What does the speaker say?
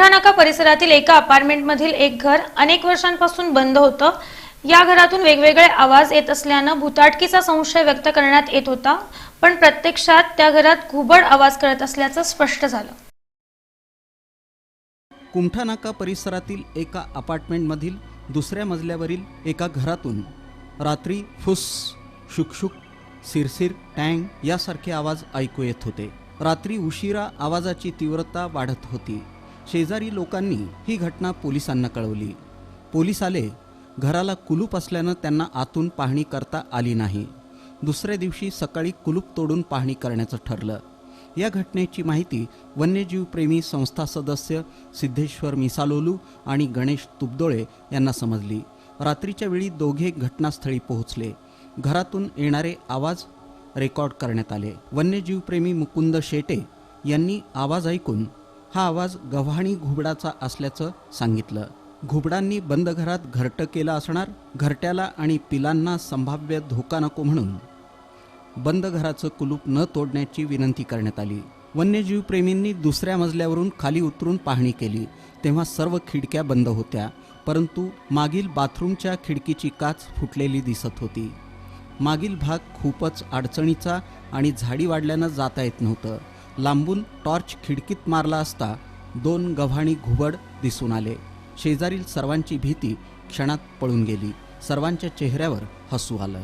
कुमठानाका परिसरातील एका अपार्टमेंटमधील एक घर अनेक वर्षांपासून बंद होतं. या घरातून वेगवेगळे आवाज येत असल्यानं भुताटकीचा संशय व्यक्त करण्यात येत होता पण प्रत्यक्षात त्या घरात घुबड आवाज करत असल्याचं स्पष्ट झालं. कुमठानाका परिसरातील एका अपार्टमेंटमधील दुसऱ्या मजल्यावरील एका घरातून रात्री फुस शुकशुक सिरसिर टँग यासारखे आवाज ऐकू येत होते. रात्री उशिरा आवाजाची तीव्रता वाढत होती. शेजारी लोकांनी ही घटना पोलिसांना कळवली. पोलीस आले. घराला कुलूप असल्यानं त्यांना आतून पाहणी करता आली नाही. दुसऱ्या दिवशी सकाळी कुलूप तोडून पाहणी करण्याचं ठरलं. या घटनेची माहिती वन्यजीवप्रेमी संस्था सदस्य सिद्धेश्वर मिसालोलू आणि गणेश तुबदोळे यांना समजली. रात्रीच्या वेळी दोघे घटनास्थळी पोहोचले. घरातून येणारे आवाज रेकॉर्ड करण्यात आले. वन्यजीवप्रेमी मुकुंद शेटे यांनी आवाज ऐकून हा आवाज गव्हाणी घुबडाचा असल्याचं सांगितलं. घुबडांनी बंद घरात घरटं केलं असणार घरट्याला आणि पिलांना संभाव्य धोका नको म्हणून. बंद घराचं कुलूप न तोडण्याची विनंती करण्यात आली. वन्यजीवप्रेमींनी दुसऱ्या मजल्यावरून खाली उतरून पाहणी केली. तेव्हा सर्व खिडक्या बंद होत्या परंतु मागील बाथरूमच्या खिडकीची काच फुटलेली दिसत होती. मागील भाग खूपच अडचणीचा आणि झाडी वाढल्यानं जाता येत नव्हतं. लांबून टॉर्च खिडकीत मारला असता दोन गव्हाणी घुबड दिसून आले. शेजारील सर्वांची भीती क्षणात पळून गेली. सर्वांच्या चेहऱ्यावर हसू आलं.